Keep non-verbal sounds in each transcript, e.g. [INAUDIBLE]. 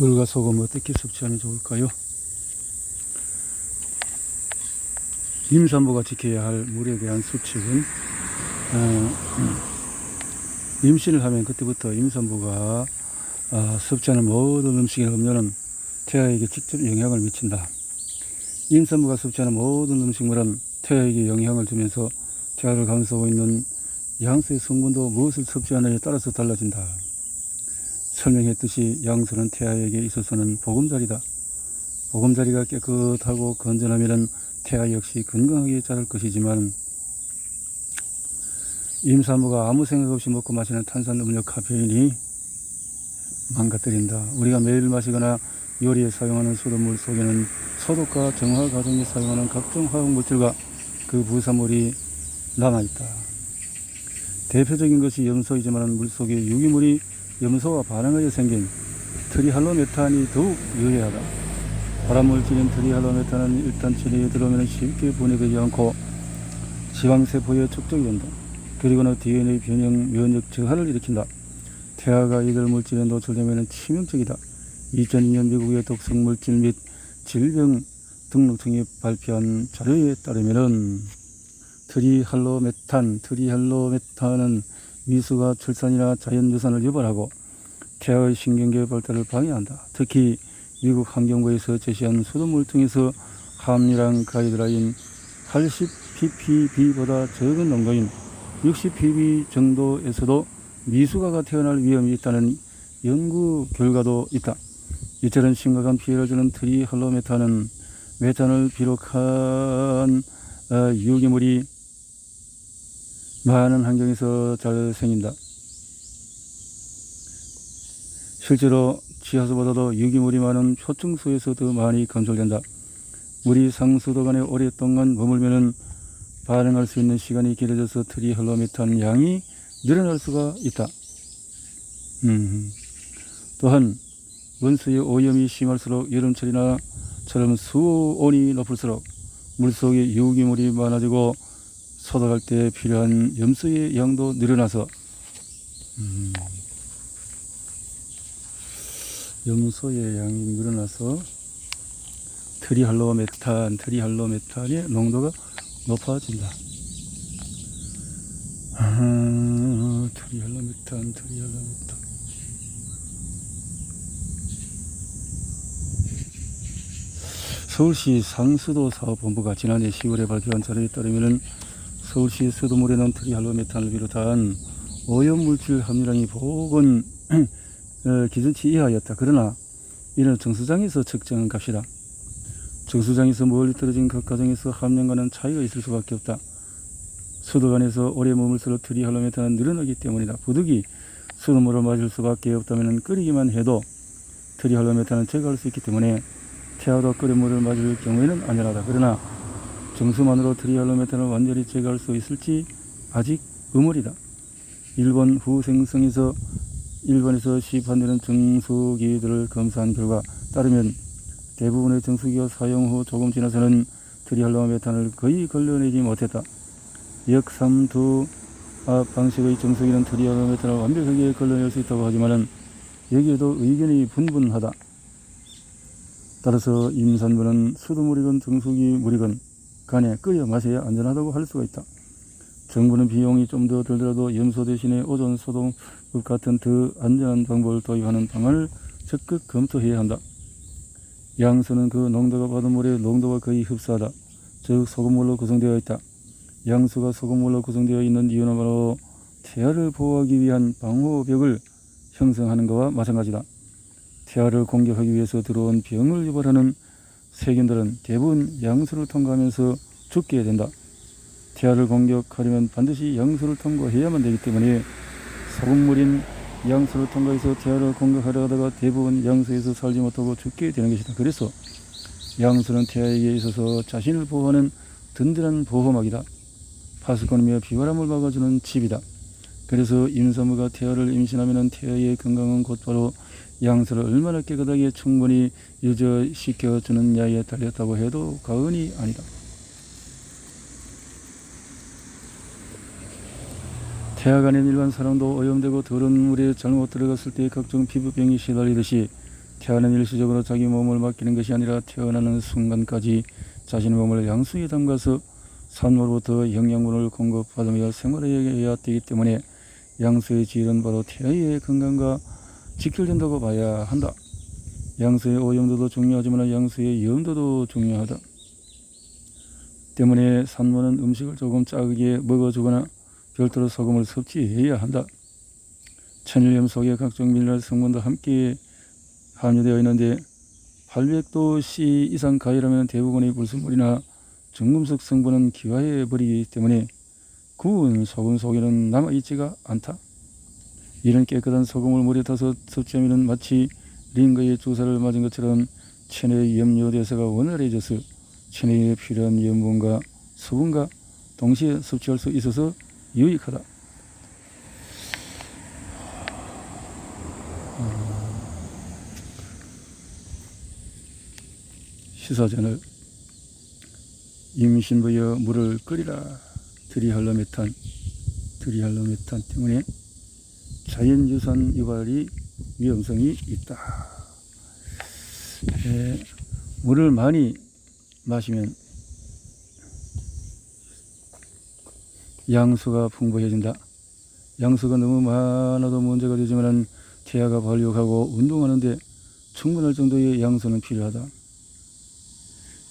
물과 소금 어떻게 섭취하면 좋을까요? 임산부가 지켜야 할 물에 대한 수칙은 어, 임신을 하면 그때부터 임산부가 아, 섭취하는 모든 음식의 음료는 태아에게 직접 영향을 미친다. 임산부가 섭취하는 모든 음식물은 태아에게 영향을 주면서 태아를 감싸고 있는 양수의 성분도 무엇을 섭취하느냐에 따라서 달라진다. 설명했듯이 양수는 태아에게 있어서는 보금자리다. 보금자리가 깨끗하고 건전하면 태아 역시 건강하게 자랄 것이지만 임산부가 아무 생각 없이 먹고 마시는 탄산음료 카페인이 망가뜨린다. 우리가 매일 마시거나 요리에 사용하는 수돗물 속에는 소독과 정화 과정에 사용하는 각종 화학물질과 그 부산물이 남아있다. 대표적인 것이 염소이지만 물속의 유기물이 염소와 반응하여 생긴 트리할로메탄이 더욱 유해하다. 발암물질인 트리할로메탄은 일단 체내에 들어오면 쉽게 분해되지 않고 지방세포에 축적이 된다. 그리고는 DNA 변형 면역 저하를 일으킨다. 태아가 이들 물질에 노출되면 치명적이다. 2002년 미국의 독성 물질 및 질병 등록청이 발표한 자료에 따르면은 트리할로메탄, 트리할로메탄은 미수가 출산이나 자연유산을 유발하고 태아의 신경계 발달을 방해한다. 특히 미국 환경부에서 제시한 수돗물 등에서 함유량 가이드라인 80ppb보다 적은 농도인 60ppb 정도에서도 미수가가 태어날 위험이 있다는 연구 결과도 있다. 이처럼 심각한 피해를 주는 트리할로메탄은 메탄을 비롯한 어, 유기물이 많은 환경에서 잘 생긴다. 실제로 지하수보다도 유기물이 많은 표층수에서 더 많이 건설된다. 물이 상수도 간에 오랫동안 머물면 반응할 수 있는 시간이 길어져서 트리할로메탄 양이 늘어날 수가 있다. 음. 또한 원수의 오염이 심할수록 여름철이나 처럼 수온이 높을수록 물속에 유기물이 많아지고 소독할 때 필요한 염소의 양도 늘어나서 음, 염소의 양이 늘어나서 트리할로메탄, 트리할로메탄의 농도가 높아진다. 아, 트리할로메탄, 트리할로메탄. 서울시 상수도 사업본부가 지난해 10월에 발표한 자료에 따르면 서울시 수도물에는 트리할로메탄을 비롯한 오염물질 함유량이 보건 어, [CLEARS THROAT] 기준치 이하였다. 그러나 이는 정수장에서 측정한 값이다. 정수장에서 멀리 떨어진 각 가정에서 함량과는 차이가 있을 수밖에 없다. 수도관에서 오래 머물 수록 트리할로메탄은 늘어나기 때문이다. 부득이 수돗물을 마실 수밖에 없다면 끓이기만 해도 트리할로메탄은 제거할 수 있기 때문에 태아도 끓인 물을 마실 경우에는 안전하다. 그러나 정수만으로 트리할로메탄을 완전히 제거할 수 있을지 아직 의문이다. 일본 후생성에서 일본에서 시판되는 정수기들을 검사한 결과 따르면 대부분의 정수기가 사용 후 조금 지나서는 트리할로메탄을 거의 걸러내지 못했다. 역삼두 아, 방식의 정수기는 트리할로메탄을 완벽하게 걸러낼 수 있다고 하지만 여기에도 의견이 분분하다. 따라서 임산부는 수돗물이건 정수기 물이건 간에 끓여 마셔야 안전하다고 할 수가 있다. 정부는 비용이 좀 더 들더라도 염소 대신에 오존 소독 같은 더 안전한 방법을 도입하는 방안을 적극 검토해야 한다. 양수는 그 농도가 받은 물의 농도와 거의 흡사하다. 즉 소금물로 구성되어 있다. 양수가 소금물로 구성되어 있는 이유는 바로 태아를 보호하기 위한 방호벽을 형성하는 것과 마찬가지다. 태아를 공격하기 위해서 들어온 병을 유발하는 세균들은 대부분 양수를 통과하면서 죽게 된다. 태아를 공격하려면 반드시 양수를 통과해야만 되기 때문에 소금물인 양수를 통과해서 태아를 공격하려 하다가 대부분 양수에서 살지 못하고 죽게 되는 것이다. 그래서 양수는 태아에게 있어서 자신을 보호하는 든든한 보호막이다. 파수꾼이며 비바람을 막아주는 집이다. 그래서 임산부가 태아를 임신하면 태아의 건강은 곧바로 양수를 얼마나 깨끗하게 충분히 유저시켜주느냐에 달렸다고 해도 과언이 아니다. 아닌 일반 사람도 오염되고 더러운 물에 잘못 들어갔을 때 각종 피부병이 시달리듯이 태어난 일시적으로 자기 몸을 맡기는 것이 아니라 태어나는 순간까지 자신의 몸을 양수에 담가서 산모로부터 영양분을 공급받으며 생활해야 되기 때문에 양수의 질은 바로 태아의 건강과 직결된다고 봐야 한다. 양수의 오염도도 중요하지만 양수의 염도도 중요하다. 때문에 산모는 음식을 조금 짜게 먹어주거나 별도로 소금을 섭취해야 한다. 천일염 속에 각종 미네랄 성분도 함께 함유되어 있는데 800도 C 이상 가열하면 대부분의 불순물이나 중금속 성분은 기화해 버리기 때문에 구운 소금 속에는 남아있지가 않다. 이런 깨끗한 소금을 물에 타서 섭취하면 마치 링거의 주사를 맞은 것처럼 체내의 염료대사가 원활해져서 체내에 필요한 염분과 수분과 동시에 섭취할 수 있어서 유익하다. 시사전을 임신부여 물을 끓이라 트리할로메탄 트리할로메탄 때문에 자연유산 유발이 위험성이 있다. 에, 물을 많이 마시면 양수가 풍부해진다. 양수가 너무 많아도 문제가 되지만 태아가 발육하고 운동하는데 충분할 정도의 양수는 필요하다.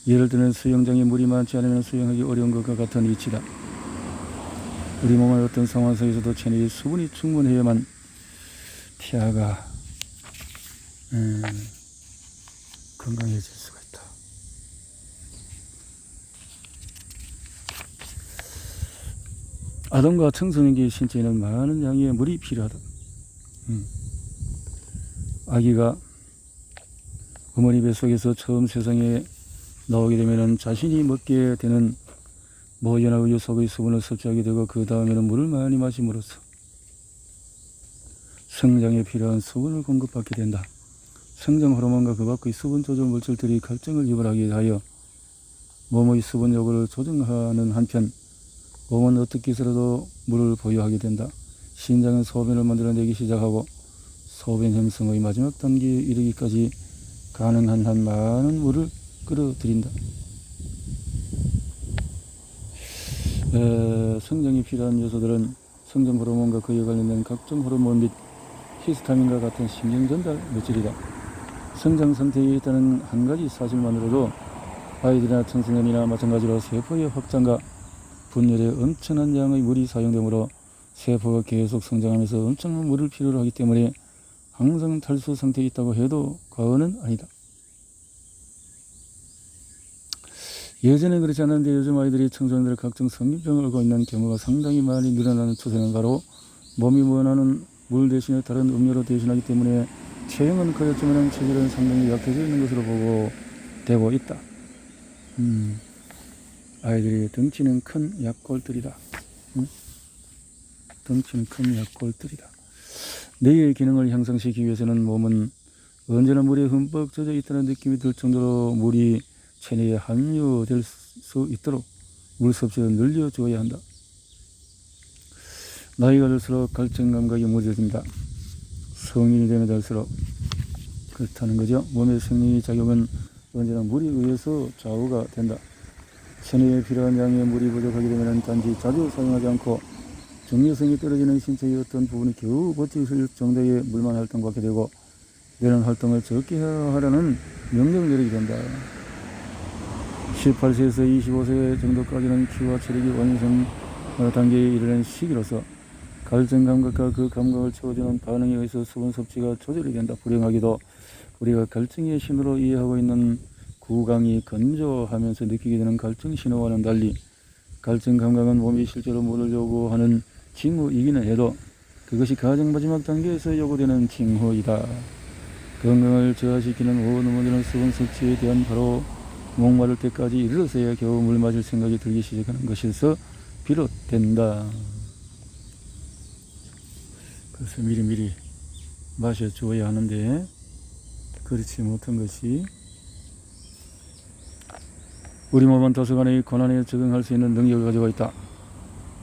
예를 들면 수영장에 물이 많지 않으면 수영하기 어려운 것과 같은 이치다. 우리 몸의 어떤 상황 속에서도 체내에 수분이 충분해야만 태아가 음, 건강해질 수가 있다. 아동과 청소년기 신체에는 많은 양의 물이 필요하다. 음. 아기가 어머니 뱃속에서 처음 세상에 나오게 되면 자신이 먹게 되는 모연화 우유 속의 수분을 섭취하게 되고 그 다음에는 물을 많이 마심으로써 성장에 필요한 수분을 공급받게 된다. 성장 호르몬과 그 밖의 수분 조절 물질들이 갈증을 유발하게 하여 몸의 수분 요구를 조정하는 한편 몸은 어떻게 해서라도 물을 보유하게 된다. 신장은 소변을 만들어내기 시작하고 소변 형성의 마지막 단계에 이르기까지 가능한 한 많은 물을 끌어들인다. 에, 성장이 필요한 요소들은 성장 호르몬과 그에 관련된 각종 호르몬 및 히스타민과 같은 신경 전달 물질이다. 성장 상태에 있다는 한 가지 사실만으로도 아이들이나 청소년이나 마찬가지로 세포의 확장과 분열에 엄청난 양의 물이 사용되므로 세포가 계속 성장하면서 엄청난 물을 필요로 하기 때문에 항상 탈수 상태에 있다고 해도 과언은 아니다. 예전에 그렇지 않았는데 요즘 아이들이 청소년들 각종 성인병을 앓고 있는 경우가 상당히 많이 늘어나는 추세는 바로 몸이 원하는 물 대신에 다른 음료로 대신하기 때문에 체형은 커졌지만 체질은 상당히 약해져 있는 것으로 보고 되고 있다. 음, 아이들이 덩치는 큰 약골들이다. 음? 덩치는 큰 약골들이다. 뇌의 기능을 향상시키기 위해서는 몸은 언제나 물에 흠뻑 젖어 있다는 느낌이 들 정도로 물이 체내에 함유될 수 있도록 물 섭취를 늘려주어야 한다. 나이가 들수록 갈증 감각이 무뎌진다. 성인이 되면 될수록 그렇다는 거죠. 몸의 생리 작용은 언제나 물에 의해서 좌우가 된다. 체내에 필요한 양의 물이 부족하게 되면 단지 자주 사용하지 않고 중요성이 떨어지는 신체의 어떤 부분이 겨우 버틸 정도의 물만 활동받게 되고 내는 활동을 적게 하라는 명령을 내리게 된다. 18세에서 25세 정도까지는 키와 체력이 완성 단계에 이르는 시기로서 갈증 감각과 그 감각을 채워주는 반응에 의해서 수분 섭취가 조절이 된다. 불행하게도 우리가 갈증의 신호로 이해하고 있는 구강이 건조하면서 느끼게 되는 갈증 신호와는 달리 갈증 감각은 몸이 실제로 물을 요구하는 징후이기는 해도 그것이 가장 마지막 단계에서 요구되는 징후이다. 건강을 저하시키는 원어머니는 수분 섭취에 대한 바로 목마를 때까지 이르러서야 겨우 물 마실 생각이 들기 시작하는 것에서 비롯된다. 그래서 미리미리 마셔주어야 하는데 그렇지 못한 것이 우리 몸은 도서관의 고난에 적응할 수 있는 능력을 가지고 있다.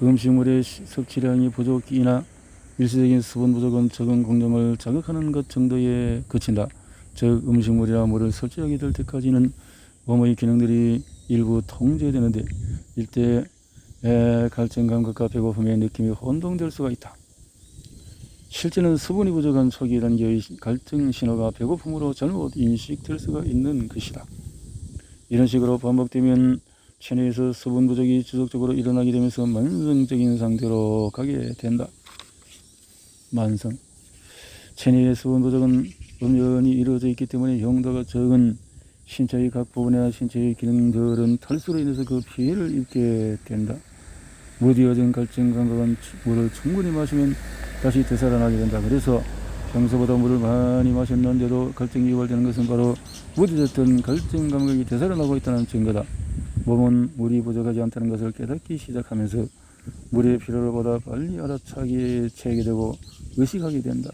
음식물의 섭취량이 부족이나 일시적인 수분 부족은 적응 공정을 자극하는 것 정도에 그친다. 즉 음식물이나 물을 섭취하게 될 때까지는 몸의 기능들이 일부 통제되는데 에, 갈증 감각과 배고픔의 느낌이 혼동될 수가 있다. 실제는 수분이 부족한 초기 단계의 갈증 신호가 배고픔으로 잘못 인식될 수가 있는 것이다. 이런 식으로 반복되면 체내에서 수분 부족이 지속적으로 일어나게 되면서 만성적인 상태로 가게 된다. 만성. 체내의 수분 부족은 엄연히 이루어져 있기 때문에 용도가 적은 신체의 각 부분이나 신체의 기능들은 탈수로 인해서 그 피해를 입게 된다. 무디어진 갈증 감각은 물을 충분히 마시면 다시 되살아나게 된다. 그래서 평소보다 물을 많이 마셨는데도 갈증이 유발되는 것은 바로 무디졌던 갈증 감각이 되살아나고 있다는 증거다. 몸은 물이 부족하지 않다는 것을 깨닫기 시작하면서 물의 필요를 보다 빨리 알아차게 채게 되고 의식하게 된다.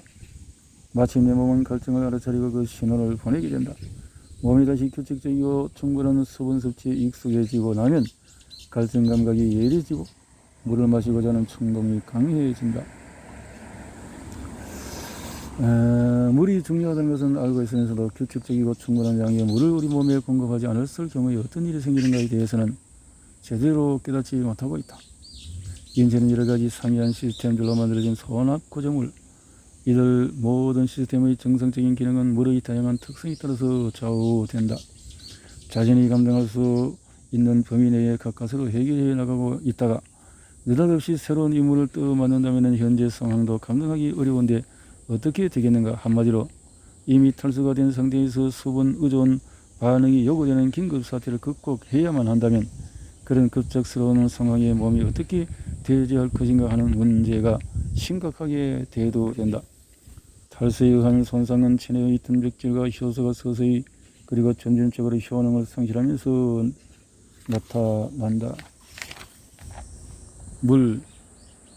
마침 내 몸은 갈증을 알아차리고 그 신호를 보내게 된다. 몸이 다시 규칙적이고 충분한 수분 섭취에 익숙해지고 나면 갈증 감각이 예리해지고 물을 마시고자 하는 충동이 강해진다. 에, 물이 중요하다는 것은 알고 있으면서도 규칙적이고 충분한 양의 물을 우리 몸에 공급하지 않았을 경우에 어떤 일이 생기는가에 대해서는 제대로 깨닫지 못하고 있다. 인체는 여러 가지 상이한 시스템들로 만들어진 소납 구조물, 이들 모든 시스템의 정상적인 기능은 물의 다양한 특성에 따라서 좌우된다. 자신이 감당할 수 있는 범위 내에 가까스로 해결해 나가고 있다가 느닷없이 새로운 임무를 떠맡는다면 현재 상황도 감당하기 어려운데 어떻게 되겠는가 한마디로 이미 탈수가 된 상태에서 수분 의존 반응이 요구되는 긴급 사태를 극복해야만 한다면 그런 급작스러운 상황에 몸이 어떻게 대처할 것인가 하는 문제가 심각하게 대두된다. 탈수에 의한 손상은 체내의 단백질과 효소가 서서히 그리고 점진적으로 효능을 상실하면서 나타난다. 물,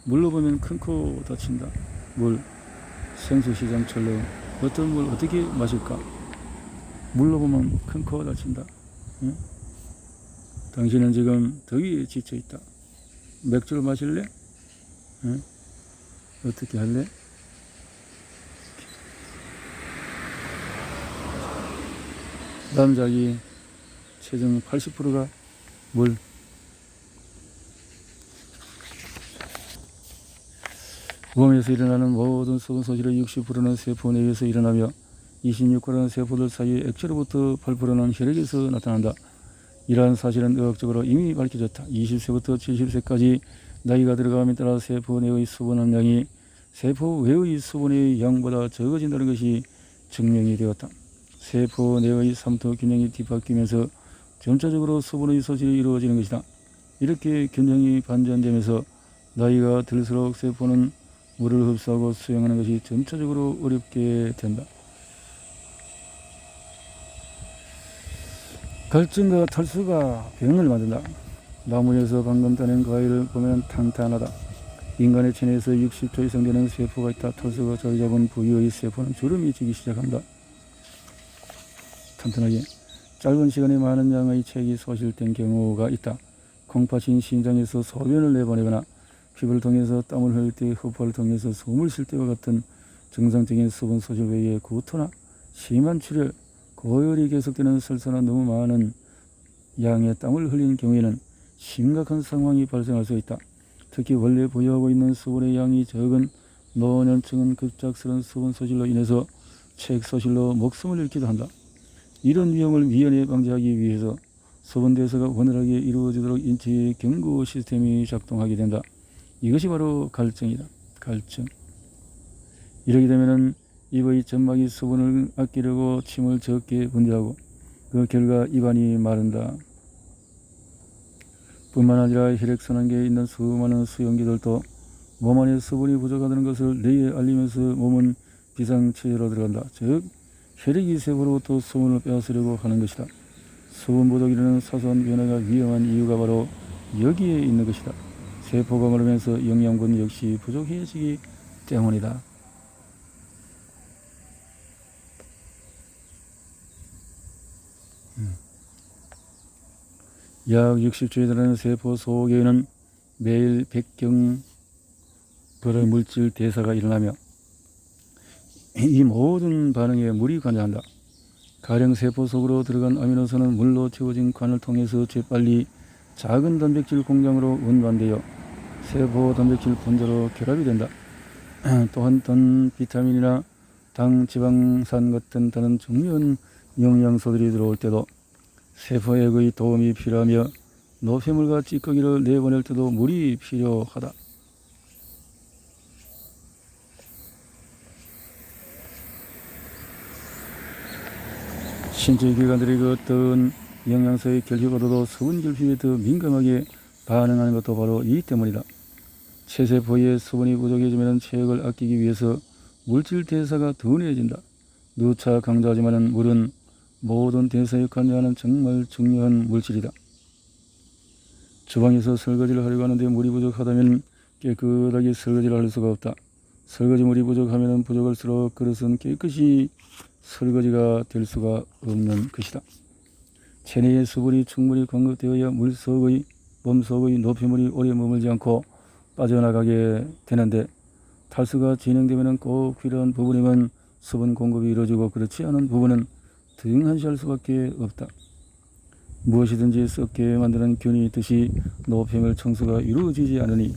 물로 보면 큰 코 다친다. 물, 생수시장처럼 어떤 물 어떻게 마실까? 물로 보면 큰코 다친다. 응? 당신은 지금 더위에 지쳐 있다. 맥주를 마실래? 응? 어떻게 할래? 남자기 체중 80%가 물. 몸에서 일어나는 모든 수분 소실의 60%는 세포 내에서 일어나며 26%는 세포들 사이의 액체로부터 8%는 혈액에서 나타난다. 이러한 사실은 의학적으로 이미 밝혀졌다. 20세부터 70세까지 나이가 들어감에 따라 세포 내의 수분 함량이 세포 외의 수분의 양보다 적어진다는 것이 증명이 되었다. 세포 내의 삼투 균형이 뒤바뀌면서 점차적으로 수분의 소실이 이루어지는 것이다. 이렇게 균형이 반전되면서 나이가 들수록 세포는 물을 흡수하고 수용하는 것이 점차적으로 어렵게 된다. 갈증과 탈수가 병을 만든다. 나무에서 방금 따낸 과일을 보면 탄탄하다. 인간의 체내에서 60조 이상 되는 세포가 있다. 탈수가 자리 잡은 부위의 세포는 주름이 지기 시작한다. 튼튼하게 짧은 시간에 많은 양의 책이 소실된 경우가 있다. 콩팥인 심장에서 소변을 내보내거나 피부를 통해서 땀을 흘릴 때 흡파를 통해서 숨을 쉴 때와 같은 정상적인 수분 소실 외에 구토나 심한 출혈, 고열이 계속되는 설사나 너무 많은 양의 땀을 흘리는 경우에는 심각한 상황이 발생할 수 있다. 특히 원래 보유하고 있는 수분의 양이 적은 노년층은 급작스러운 수분 소실로 인해서 책 소실로 목숨을 잃기도 한다. 이런 위험을 미연에 방지하기 위해서 수분 대사가 원활하게 이루어지도록 인체의 경고 시스템이 작동하게 된다. 이것이 바로 갈증이다. 갈증. 이러게 되면은 입의 점막이 수분을 아끼려고 침을 적게 분비하고 그 결과 입안이 마른다. 뿐만 아니라 혈액순환계에 있는 수많은 수용기들도 몸 안에 수분이 부족하다는 것을 뇌에 알리면서 몸은 비상처리로 들어간다. 즉 혈액이 세포로부터 수분을 빼앗으려고 하는 것이다. 수분 부족이라는 사소한 변화가 위험한 이유가 바로 여기에 있는 것이다. 세포가 마르면서 영양분 역시 부족해지기 때문이다. 음. 약 60조에 달하는 세포 속에는 매일 100경 벌의 물질 대사가 일어나며 이 모든 반응에 물이 관여한다. 가령 세포 속으로 들어간 아미노산은 물로 채워진 관을 통해서 재빨리 작은 단백질 공장으로 운반되어 세포 단백질 분자로 결합이 된다. [CLEARS THROAT] 또한 단 비타민이나 당, 지방산 같은 다른 중요한 영양소들이 들어올 때도 세포액의 도움이 필요하며 노폐물과 찌꺼기를 내보낼 때도 물이 필요하다. 신체 기관들이 그 어떤 영양소의 결핍으로도 수분 결핍에 더 민감하게 반응하는 것도 바로 이 때문이다. 체세포의 수분이 부족해지면 체액을 아끼기 위해서 물질 대사가 둔해진다. 누차 강조하지만 물은 모든 대사에 관여하는 정말 중요한 물질이다. 주방에서 설거지를 하려고 하는데 물이 부족하다면 깨끗하게 설거지를 할 수가 없다. 설거지 물이 부족하면 부족할수록 그릇은 깨끗이 설거지가 될 수가 없는 것이다. 체내의 수분이 충분히 공급되어야 물 속의 몸 속의 노폐물이 오래 머물지 않고 빠져나가게 되는데 탈수가 진행되면 꼭 필요한 부분이면 수분 공급이 이루어지고 그렇지 않은 부분은 등한시할 수밖에 없다. 무엇이든지 썩게 만드는 균이 있듯이 노폐물 청소가 이루어지지 않으니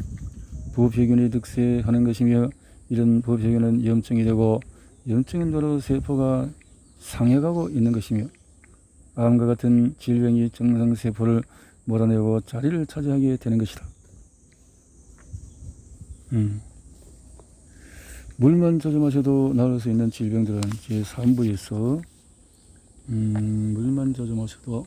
부패균이 득세하는 것이며 이런 부패균은 염증이 되고 염증인 바로 세포가 상해가고 있는 것이며 암과 같은 질병이 정상세포를 몰아내고 자리를 차지하게 되는 것이다. 음. 물만 자주 마셔도 나을 수 있는 질병들은 제 3부에서 음, 물만 자주 마셔도